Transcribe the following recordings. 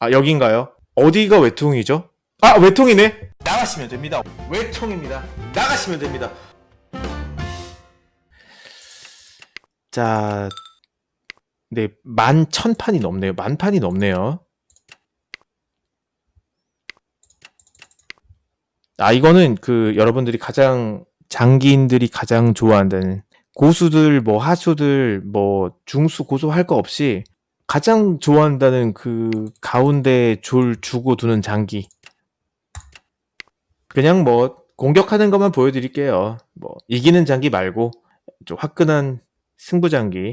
아, 여긴가요? 어디가 외통이죠? 아, 외통이네? 나가시면 됩니다. 외통입니다. 나가시면 됩니다. 자, 네, 만 천 판이 넘네요. 만 판이 넘네요. 아, 이거는 그 여러분들이 가장 장기인들이 가장 좋아한다는 고수들 뭐 하수들 뭐 중수 고수 할 거 없이 가장 좋아한다는 그 가운데 졸 주고 두는 장기. 그냥 뭐 공격하는 것만 보여드릴게요. 뭐 이기는 장기 말고 좀 화끈한 승부 장기.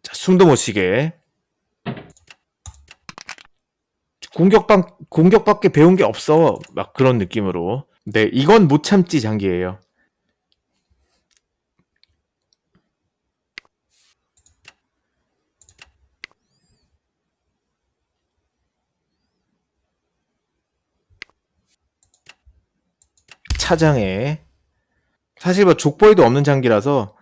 자, 숨도 못 쉬게. 공격방 공격밖에 배운 게 없어. 막 그런 느낌으로. 네, 이건 못 참지 장기예요. 차장에 사실 뭐 족보에도 없는 장기라서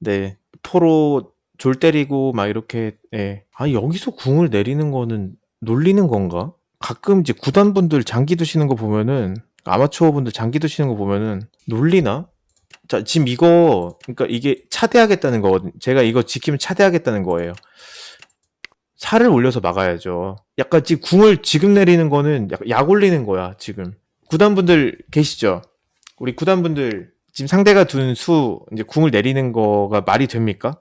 네 포로 졸 때리고 막 이렇게 예. 아 여기서 궁을 내리는 거는 놀리는 건가? 가끔 이제 구단분들 장기 두시는 거 보면은 아마추어 분들 장기 두시는 거 보면은 놀리나? 자 지금 이거 그러니까 이게 차대하겠다는 거거든. 제가 이거 지키면 차대하겠다는 거예요. 살을 올려서 막아야죠. 약간 지금 궁을 지금 내리는 거는 약간 약 올리는 거야 지금. 구단분들 계시죠? 우리 구단분들 지금 상대가 둔 수 이제 궁을 내리는 거가 말이 됩니까?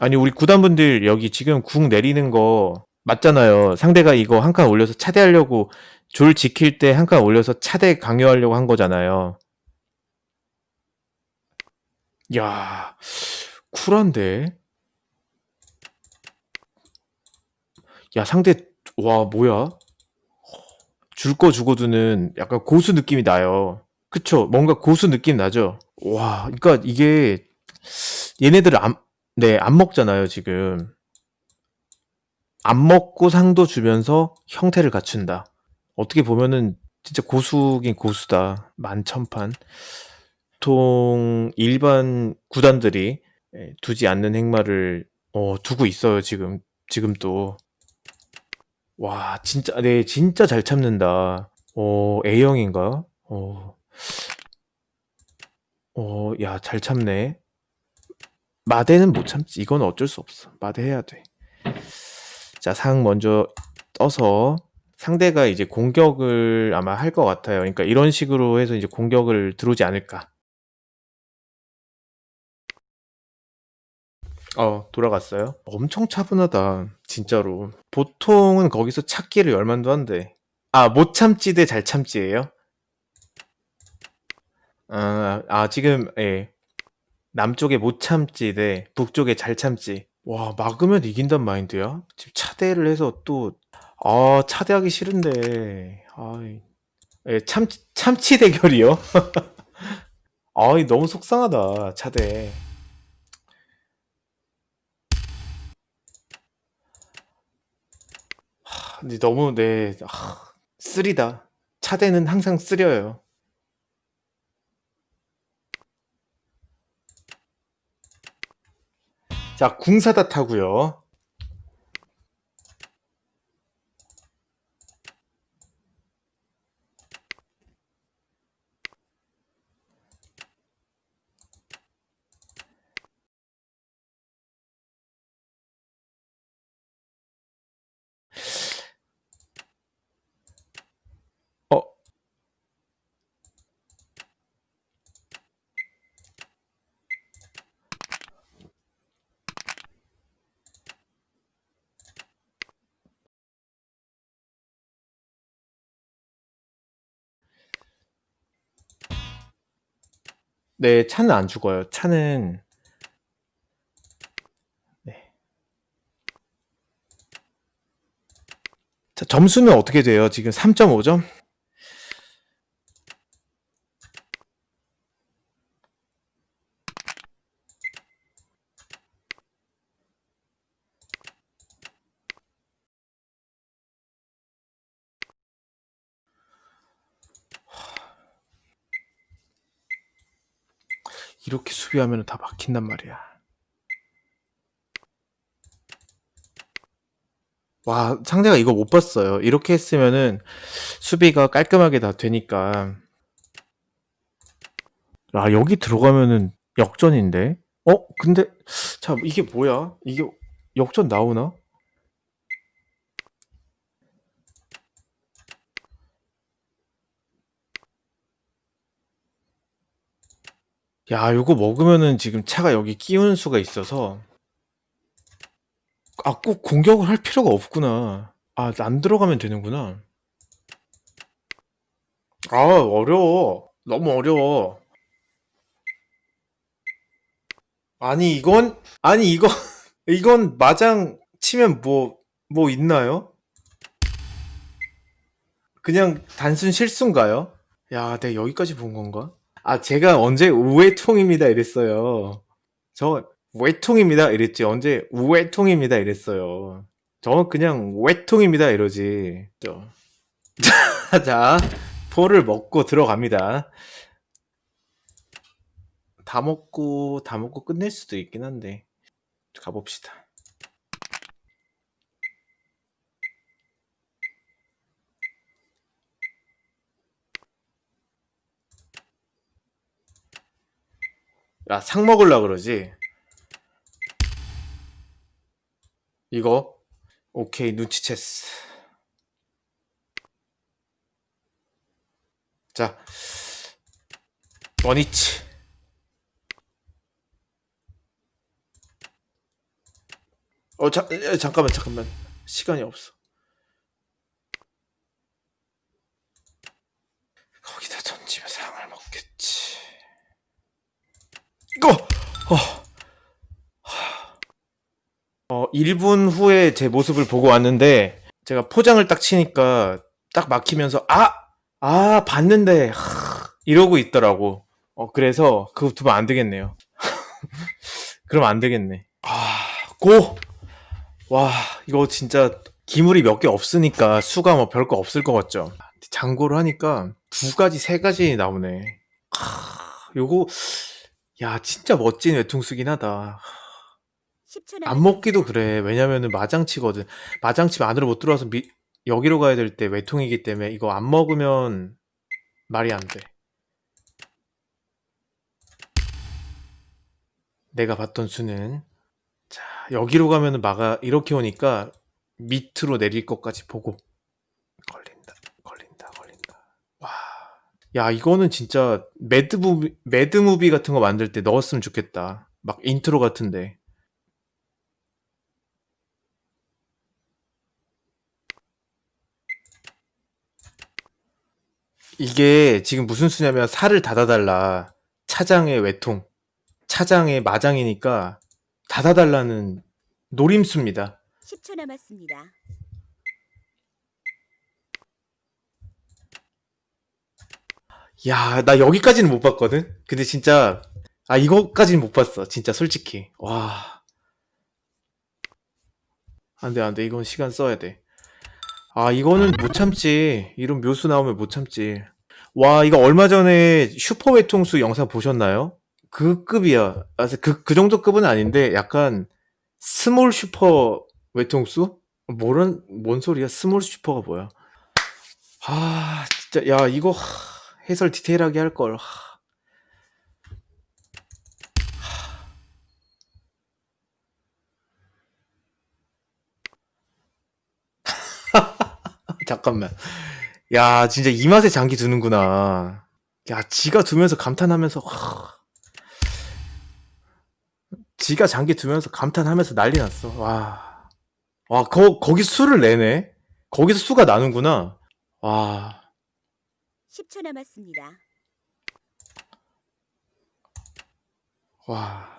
아니 우리 구단분들 여기 지금 궁 내리는 거 맞잖아요. 상대가 이거 한 칸 올려서 차대하려고 졸 지킬 때 한 칸 올려서 차대 강요하려고 한 거잖아요. 야, 쿨한데? 야, 상대 와, 뭐야? 줄 거 주고도는 약간 고수 느낌이 나요. 그쵸? 뭔가 고수 느낌 나죠? 와, 그러니까 이게 얘네들 안, 네, 안 먹잖아요, 지금. 안 먹고 상도 주면서 형태를 갖춘다. 어떻게 보면은 진짜 고수긴 고수다. 만천판. 보통 일반 구단들이 예, 두지 않는 행마를 어, 두고 있어요, 지금. 지금 또. 와, 진짜, 네, 진짜 잘 참는다. 어, A형인가? 어, 어, 야, 잘 참네. 마대는 못 참지. 이건 어쩔 수 없어. 마대 해야 돼. 자, 상 먼저 떠서 상대가 이제 공격을 아마 할 것 같아요. 그러니까 이런 식으로 해서 이제 공격을 들어오지 않을까. 어, 돌아갔어요. 엄청 차분하다. 진짜로. 보통은 거기서 찾기를 열만도 한데. 아, 못 참지 대 잘 참지예요? 아, 아, 지금, 예. 남쪽에 못 참지 대 북쪽에 잘 참지. 와, 막으면 이긴단 마인드야? 지금 차대를 해서 또, 아, 차대하기 싫은데. 아이, 예, 참, 참치 대결이요? 아이, 너무 속상하다, 차대. 근데 너무, 네, 아, 쓰리다. 차대는 항상 쓰려요. 자, 궁사다 타고요. 네, 차는 안 죽어요. 차는, 네. 자, 점수는 어떻게 돼요? 지금 3.5점? 이렇게 수비하면 다 막힌단 말이야. 와, 상대가 이거 못 봤어요. 이렇게 했으면은 수비가 깔끔하게 다 되니까. 아, 여기 들어가면은 역전인데? 어? 근데, 자, 이게 뭐야? 이게 역전 나오나? 야, 요거 먹으면은 지금 차가 여기 끼우는 수가 있어서. 아, 꼭 공격을 할 필요가 없구나. 아, 안 들어가면 되는구나. 아, 어려워. 너무 어려워. 아니, 이건, 아니, 이거, 이건 마장 치면 뭐, 뭐 있나요? 그냥 단순 실수인가요? 야, 내가 여기까지 본 건가? 아, 제가 언제 우회통입니다 이랬어요. 저 외통입니다 이랬지. 언제 우회통입니다 이랬어요. 저는 그냥 외통입니다 이러지. 저. 자, 포를 먹고 들어갑니다. 다 먹고, 다 먹고 끝낼 수도 있긴 한데. 가봅시다. 야, 상 먹으려 그러지? 이거? 오케이, 눈치챘어. 자, 원위치. 어, 자, 에, 잠깐만, 잠깐만. 시간이 없어. 거기다 던지면 상을 먹겠지. 이거! 어, 어, 1분 후에 제 모습을 보고 왔는데, 제가 포장을 딱 치니까, 딱 막히면서, 아! 아, 봤는데, 하, 이러고 있더라고. 어, 그래서, 그거 두면 안 되겠네요. 그럼 안 되겠네. 아, 고! 와, 이거 진짜, 기물이 몇 개 없으니까, 수가 뭐 별거 없을 것 같죠? 장고를 하니까, 두 가지, 세 가지 나오네. 하, 요거, 야, 진짜 멋진 외통수긴 하다. 10초 안 먹기도 그래. 왜냐면은 마장치거든. 마장치면 안으로 못 들어와서 미- 여기로 가야 될 때 외통이기 때문에 이거 안 먹으면 말이 안 돼. 내가 봤던 수는 자, 여기로 가면은 마가 이렇게 오니까 밑으로 내릴 것까지 보고 걸린다. 걸린다. 걸린다. 와. 야, 이거는 진짜 매드무비 매드무비 같은 거 만들 때 넣었으면 좋겠다. 막 인트로 같은데. 이게 지금 무슨 수냐면 살을 닫아달라. 차장의 외통. 차장의 마장이니까 닫아달라는 노림수입니다. 10초 남았습니다. 야, 나 여기까지는 못 봤거든? 근데 진짜, 아, 이거까지는 못 봤어. 진짜 솔직히. 와. 안 돼, 안 돼. 이건 시간 써야 돼. 아, 이거는 못 참지. 이런 묘수 나오면 못 참지. 와, 이거 얼마 전에 슈퍼 외통수 영상 보셨나요? 그 급이야. 아, 그, 그 정도 급은 아닌데, 약간, 스몰 슈퍼 외통수? 뭐런, 뭔 소리야? 스몰 슈퍼가 뭐야? 아, 진짜, 야, 이거, 하, 해설 디테일하게 할 걸. 하. 잠깐만. 야, 진짜 이 맛에 장기 두는구나. 야, 지가 두면서 감탄하면서, 와. 지가 장기 두면서 감탄하면서 난리 났어. 와. 와, 거, 거기 수를 내네? 거기서 수가 나는구나. 와. 10초 남았습니다. 와.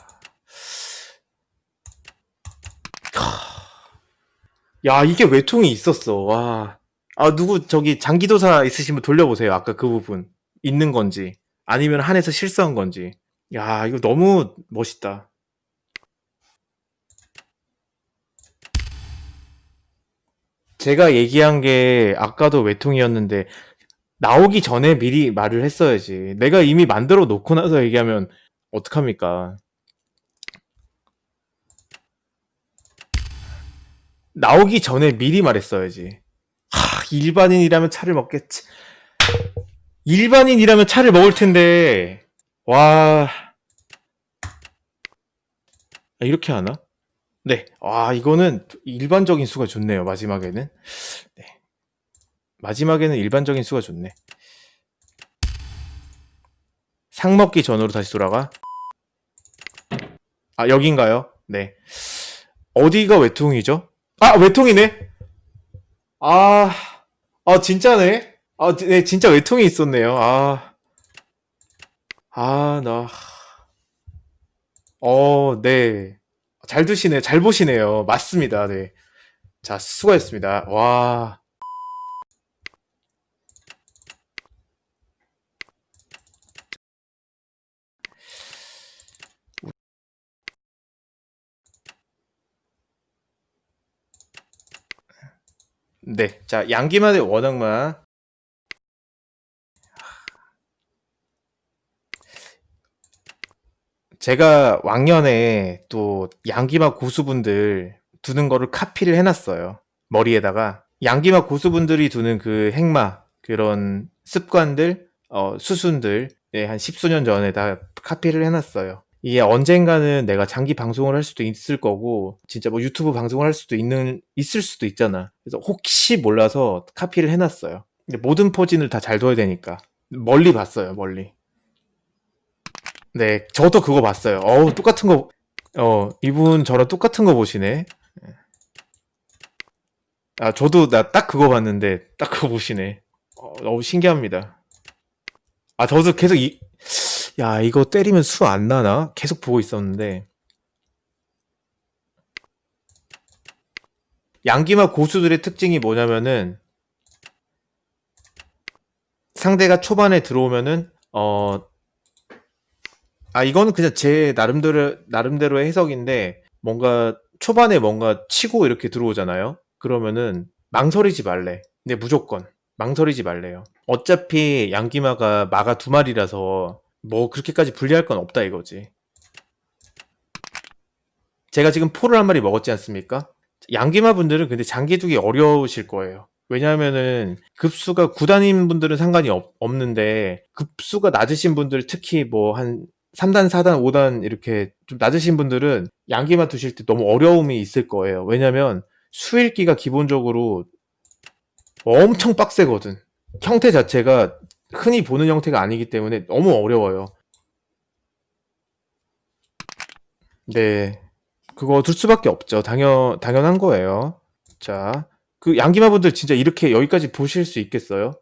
야, 이게 외통이 있었어. 와. 아, 누구, 저기, 장기도사 있으시면 돌려보세요. 아까 그 부분. 있는 건지. 아니면 한에서 실수한 건지. 야, 이거 너무 멋있다. 제가 얘기한 게 아까도 외통이었는데, 나오기 전에 미리 말을 했어야지. 내가 이미 만들어 놓고 나서 얘기하면 어떡합니까? 나오기 전에 미리 말했어야지. 하, 일반인이라면 차를 먹겠지. 일반인이라면 차를 먹을 텐데. 와. 아, 이렇게 하나? 네. 와, 이거는 일반적인 수가 좋네요. 마지막에는. 네. 마지막에는 일반적인 수가 좋네. 상 먹기 전으로 다시 돌아가. 아, 여긴가요? 네. 어디가 외통이죠? 아, 외통이네? 아, 아, 진짜네? 아, 네, 진짜 외통이 있었네요. 아, 아, 나, 어, 네. 잘 두시네요. 잘 보시네요. 맞습니다. 네. 자, 수고했습니다. 와. 네. 자, 양기만 의 원악만. 제가 왕년에 또 양기마 고수분들 두는 거를 카피를 해놨어요. 머리에다가. 양기마 고수분들이 두는 그 행마, 그런 습관들, 어, 수순들, 네, 한 십수년 전에 다 카피를 해놨어요. 이게 언젠가는 내가 장기 방송을 할 수도 있을 거고, 진짜 뭐 유튜브 방송을 할 수도 있는, 있을 수도 있잖아. 그래서 혹시 몰라서 카피를 해놨어요. 근데 모든 포진을 다 잘 둬야 되니까. 멀리 봤어요, 멀리. 네, 저도 그거 봤어요. 어우, 똑같은 거, 어, 이분 저랑 똑같은 거 보시네. 아, 저도 나 딱 그거 봤는데, 딱 그거 보시네. 어, 너무 신기합니다. 아, 저도 계속 이, 야, 이거 때리면 수 안 나나? 계속 보고 있었는데. 양기마 고수들의 특징이 뭐냐면은, 상대가 초반에 들어오면은, 어, 아, 이거는 그냥 제 나름대로, 나름대로의 해석인데, 뭔가 초반에 뭔가 치고 이렇게 들어오잖아요? 그러면은 망설이지 말래. 근데 무조건 망설이지 말래요. 어차피 양기마가 마가 두 마리라서 뭐 그렇게까지 불리할 건 없다 이거지. 제가 지금 포를 한 마리 먹었지 않습니까? 양기마 분들은 근데 장기 두기 어려우실 거예요. 왜냐하면은 급수가 9단인 분들은 상관이 없, 없는데 급수가 낮으신 분들 특히 뭐 한 3단, 4단, 5단 이렇게 좀 낮으신 분들은 양기마 두실 때 너무 어려움이 있을 거예요. 왜냐면 수일기가 기본적으로 엄청 빡세거든. 형태 자체가 흔히 보는 형태가 아니기 때문에 너무 어려워요. 네. 그거 둘 수밖에 없죠. 당연, 당연한 거예요. 자, 그 양기마 분들 진짜 이렇게 여기까지 보실 수 있겠어요?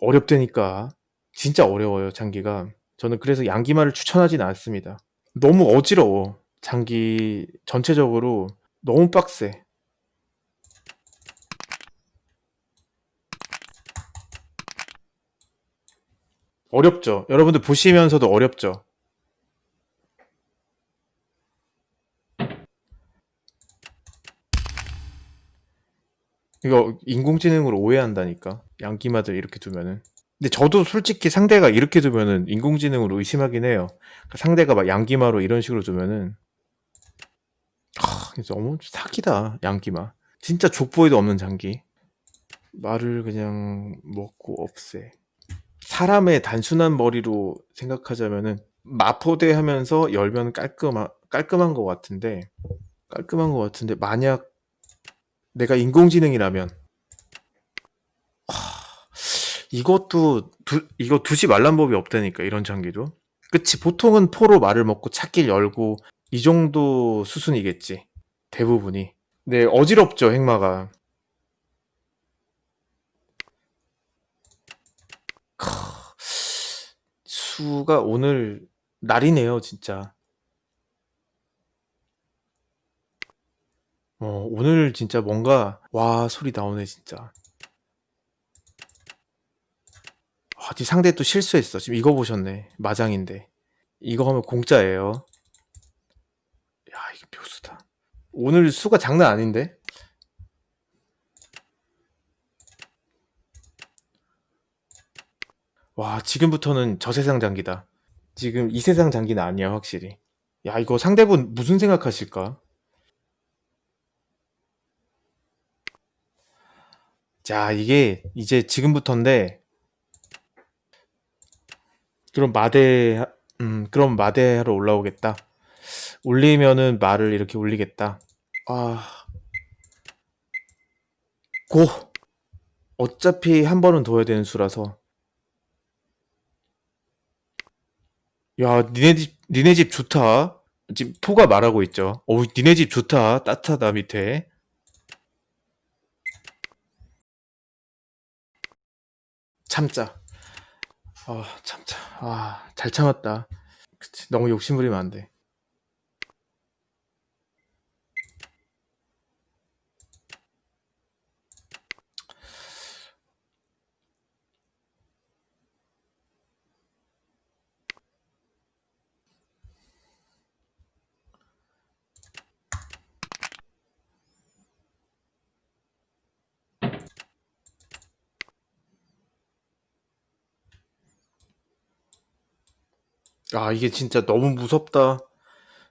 어렵다니까. 진짜 어려워요, 장기가. 저는 그래서 양기마를 추천하진 않습니다. 너무 어지러워. 장기 전체적으로 너무 빡세. 어렵죠. 여러분들 보시면서도 어렵죠. 이거 인공지능으로 오해한다니까. 양기마들 이렇게 두면은. 근데 저도 솔직히 상대가 이렇게 두면은 인공지능으로 의심하긴 해요. 그러니까 상대가 막 양기마로 이런 식으로 두면은 하, 너무 사기다 양기마. 진짜 족보에도 없는 장기. 말을 그냥 먹고 없애. 사람의 단순한 머리로 생각하자면은 마포대 하면서 열면 깔끔한 깔끔한 것 같은데 깔끔한 것 같은데 만약 내가 인공지능이라면. 하, 이것도 두, 이거 두지 말란 법이 없다니까 이런 장기도. 그치 보통은 포로 말을 먹고 찾길 열고 이 정도 수순이겠지 대부분이. 네 어지럽죠 행마가 수가 오늘 날이네요 진짜. 어, 오늘 진짜 뭔가 와 소리 나오네 진짜. 아, 뒤 상대 또 실수했어. 지금 이거 보셨네. 마장인데. 이거 하면 공짜예요. 야 이게 묘수다. 오늘 수가 장난 아닌데 와 지금부터는 저 세상 장기다 지금 이 세상 장기는 아니야, 확실히. 야, 이거 상대분 무슨 생각하실까? 자, 이게 이제 지금부터인데, 그럼 마대, 음, 그럼 마대하러 올라오겠다. 올리면은 말을 이렇게 올리겠다. 아, 고! 어차피 한 번은 더 해야 되는 수라서. 야, 니네 집, 니네 집 좋다. 지금 포가 말하고 있죠. 어우, 니네 집 좋다. 따뜻하다, 밑에. 참자. 아, 참자. 아, 잘 참았다. 그치, 너무 욕심부리면 안 돼. 아, 이게 진짜 너무 무섭다.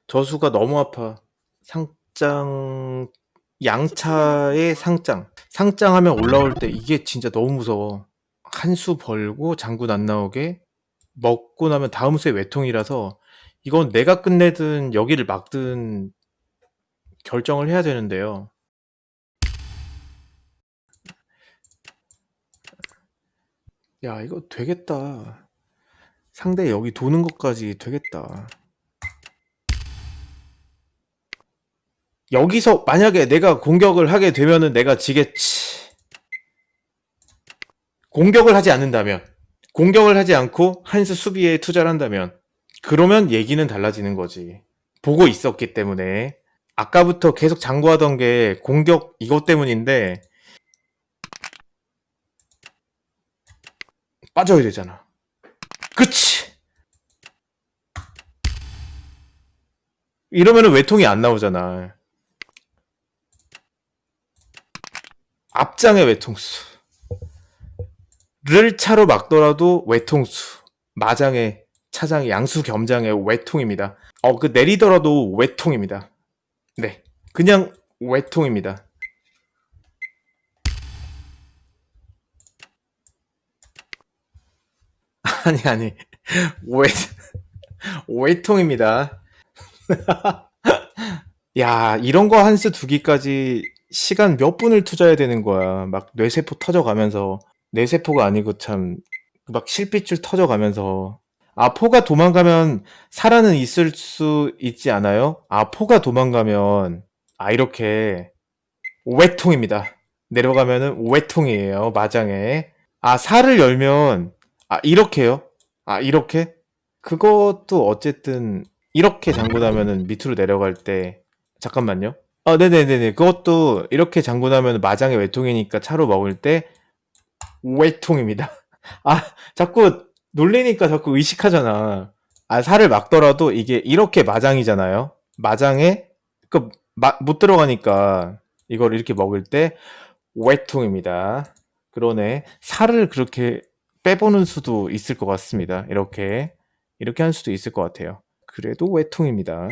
저수가 너무 아파. 상장, 양차의 상장. 상장하면 올라올 때 이게 진짜 너무 무서워. 한 수 벌고 장군 안 나오게 먹고 나면 다음 수에 외통이라서 이건 내가 끝내든 여기를 막든 결정을 해야 되는데요. 야, 이거 되겠다. 상대 여기 도는 것까지 되겠다. 여기서 만약에 내가 공격을 하게 되면은 내가 지겠지. 공격을 하지 않는다면, 공격을 하지 않고 한수 수비에 투자를 한다면, 그러면 얘기는 달라지는 거지. 보고 있었기 때문에. 아까부터 계속 장구하던 게 공격 이것 때문인데, 빠져야 되잖아. 그치! 이러면은 외통이 안 나오잖아. 앞장의 외통수. 를 차로 막더라도 외통수. 마장의 차장의 양수 겸장의 외통입니다. 어, 그 내리더라도 외통입니다. 네. 그냥 외통입니다. 아니, 아니. 외, 외통입니다. 야, 이런 거 한 수 두기까지 시간 몇 분을 투자해야 되는 거야. 막 뇌세포 터져가면서. 뇌세포가 아니고 참, 막 실핏줄 터져가면서. 아, 포가 도망가면 살아는 있을 수 있지 않아요? 아, 포가 도망가면, 아, 이렇게, 외통입니다. 내려가면은 외통이에요. 마장에. 아, 살을 열면, 아, 이렇게요? 아, 이렇게? 그것도 어쨌든, 이렇게 장군하면은 밑으로 내려갈 때, 잠깐만요. 아, 네네네네. 그것도 이렇게 장군하면 마장의 외통이니까 차로 먹을 때, 외통입니다. 아, 자꾸 놀리니까 자꾸 의식하잖아. 아, 살을 막더라도 이게 이렇게 마장이잖아요. 마장에, 그, 마- 못 들어가니까 이걸 이렇게 먹을 때, 외통입니다. 그러네. 살을 그렇게 빼보는 수도 있을 것 같습니다. 이렇게. 이렇게 할 수도 있을 것 같아요. 그래도 외통입니다.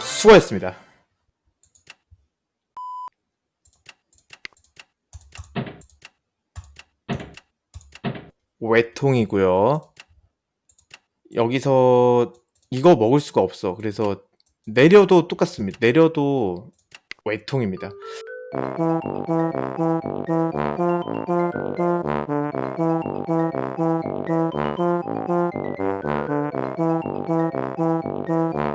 수고했습니다. 외통이고요. 여기서 이거 먹을 수가 없어. 그래서 내려도 똑같습니다. 내려도 외통입니다. Thank you.